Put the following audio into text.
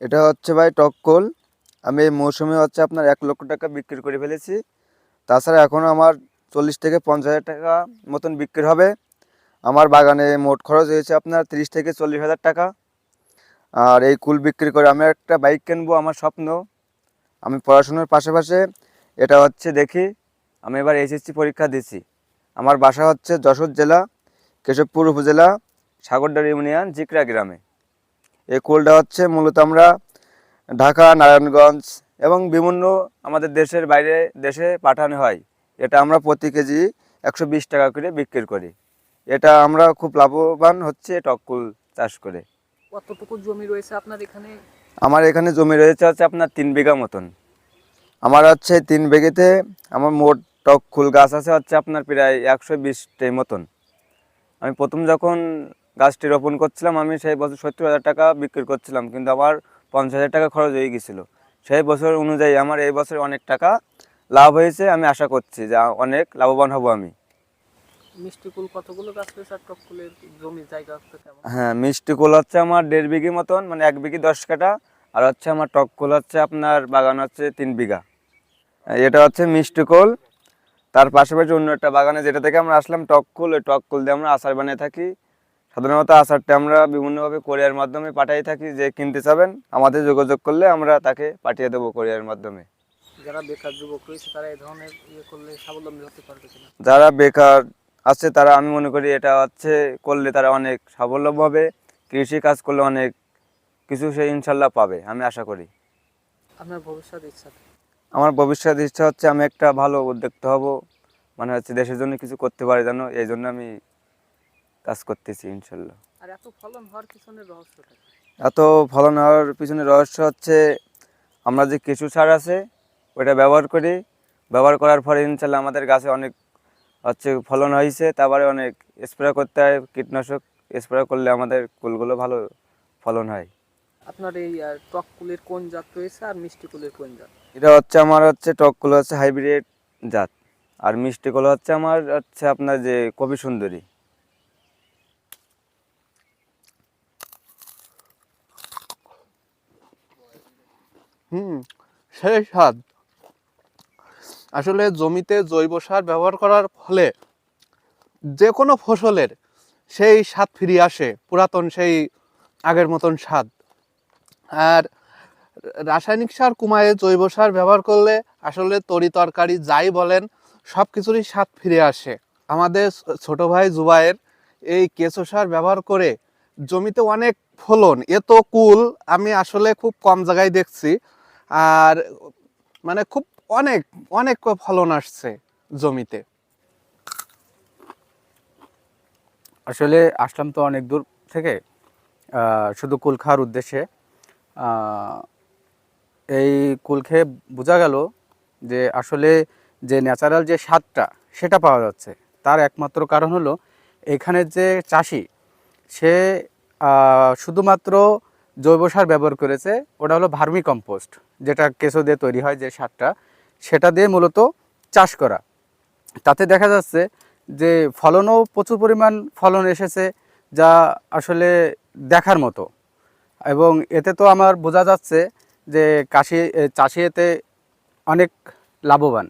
এটা হচ্ছে ভাই টককল আমি এই মৌসুমে হচ্ছে আপনার এক লক্ষ টাকা বিক্রি করে ফেলেছি। তাছাড়া এখনও আমার চল্লিশ থেকে পঞ্চাশ হাজার টাকা মতন বিক্রি হবে। আমার বাগানে মোট খরচ হয়েছে আপনার তিরিশ থেকে চল্লিশ হাজার টাকা। আর এই কুল বিক্রি করে আমি একটা বাইক কিনবো আমার স্বপ্ন। আমি পড়াশোনার পাশাপাশি এটা হচ্ছে দেখি, আমি এবার এইচএসসি পরীক্ষা দিছি। আমার বাসা হচ্ছে যশোর জেলা, কেশবপুর উপজেলা সাগরডার ইউনিয়ন, জিকরা গ্রামে। এই কুলটা হচ্ছে মূলত আমরা ঢাকা নারায়ণগঞ্জ এবং বিভিন্ন আমাদের দেশের বাইরে দেশে পাঠানো হয়। এটা আমরা প্রতি কেজি একশো বিশ টাকা করে বিক্রি করি। এটা আমরা খুব লাভবান হচ্ছে টককুল চাষ করে। কতটুকু জমি রয়েছে আপনার এখানে? আমার এখানে জমি রয়েছে হচ্ছে আপনার তিন বিঘা মতন। আমার হচ্ছে তিন বিঘেতে আমার মোট টক ফুল গাছ আছে হচ্ছে আপনার প্রায় একশো বিশটাই মতন। আমি প্রথম যখন গাছটি রোপণ করছিলাম আমি সেই বছর সত্তর হাজার টাকা বিক্রি করছিলাম কিন্তু আমার পঞ্চাশ হাজার টাকা খরচ হয়ে গেছিল। সেই বছর অনুযায়ী আমার এই বছর অনেক টাকা লাভ হয়েছে আমি আশা করছি যে অনেক লাভবান হব আমি। মিষ্টি কুল কতগুলো গাছ রয়েছে আর টক কুলের জমির জায়গা আছে কেমন হ্যাঁ মিষ্টি কুল হচ্ছে আমার দেড় বিঘি মতন মানে এক বিঘি দশ কাটা আর হচ্ছে আমার টক কুল হচ্ছে আপনার বাগান হচ্ছে তিন বিঘা। এটা হচ্ছে মিষ্টি কুল তার পাশাপাশি অন্য একটা বাগানে যেটা থেকে আমরা আসলাম টক কুল ওই টক কুল দিয়ে আমরা আচার বানিয়ে থাকি। সাধারণত আচারটা আমরা বিভিন্নভাবে কোরিয়ার মাধ্যমে পাঠিয়ে থাকি যে কিনতে চাবেন আমাদের যোগাযোগ করলে আমরা তাকে পাঠিয়ে দেবো কোরিয়ার মাধ্যমে। যারা বেকার যুবক রয়েছে তারা এই ধরনের ইয়ে করলে স্বাবলম্বী হতে পারবে কিনা? যারা বেকার আছে তারা আমি মনে করি এটা হচ্ছে করলে তারা অনেক স্বাবলম্বী হবে কৃষি কাজ করলে অনেক কিছু সে ইনশাল্লাহ পাবে আমি আশা করি। আপনার ভবিষ্যৎ ইচ্ছা? আমার ভবিষ্যৎ ইচ্ছা হচ্ছে আমি একটা ভালো উদ্যোক্তা হব মানে হচ্ছে দেশের জন্য কিছু করতে পারি যেন এই জন্য আমি কাজ করতেছি ইনশাল্লাহ। আর এত ফলন হওয়ার পিছনে রহস্যটা এত ফলন হওয়ার পিছনে রহস্য হচ্ছে আমরা যে কেঁচু সার আছে ওটা ব্যবহার করি। ব্যবহার করার পরে ইনশাল্লাহ আমাদের গাছে অনেক হচ্ছে ফলন হয়েছে তারপরে অনেক স্প্রে করতে হয় কীটনাশক স্প্রে করলে আমাদের কুলগুলো ভালো ফলন হয়। আপনার এই টক কুলের কোন জাত রয়েছে আর মিষ্টি কুলের কোন জাত? এটা হচ্ছে আমার হচ্ছে টক টকগুলো হচ্ছে হাইব্রিড জাত। আর মিষ্টি মিষ্টিগুলো হচ্ছে আমার হচ্ছে আপনার যে কবি সুন্দরী। হুম সেই স্বাদ। আসলে জমিতে জৈব সার ব্যবহার করার ফলে যে কোনো ফসলের সেই স্বাদ ফিরে আসে, পুরাতন সেই আগের মতন স্বাদ। আর রাসায়নিক সার কুমায়ে জৈব সার ব্যবহার করলে আসলে তরি তরকারি যাই বলেন সব কিছুরই স্বাদ ফিরে আসে। আমাদের ছোট ভাই জুবাইয়ের এই কেঁচো সার ব্যবহার করে জমিতে অনেক ফলন, এত কুল আমি আসলে খুব কম জায়গায় দেখছি। আর মানে খুব অনেক অনেক ফলন আসছে জমিতে। আসলে আসলাম তো অনেক দূর থেকে শুধু কুল খাওয়ার উদ্দেশ্যে এই কুল খেয়ে বোঝা গেল যে আসলে যে ন্যাচারাল যে স্বাদটা সেটা পাওয়া যাচ্ছে। তার একমাত্র কারণ হলো, এখানের যে চাষি, সে শুধুমাত্র জৈব সার ব্যবহার করেছে, ওটা হলো ভার্মি কম্পোস্ট, যেটা কেঁচো দিয়ে তৈরি হয় যে সারটা, সেটা দিয়ে মূলত চাষ করা। তাতে দেখা যাচ্ছে যে ফলনও প্রচুর পরিমাণ ফলন এসেছে যা আসলে দেখার মতো। এবং এতে তো আমার বোঝা যাচ্ছে যে কাশি চাষি এতে অনেক লাভবান।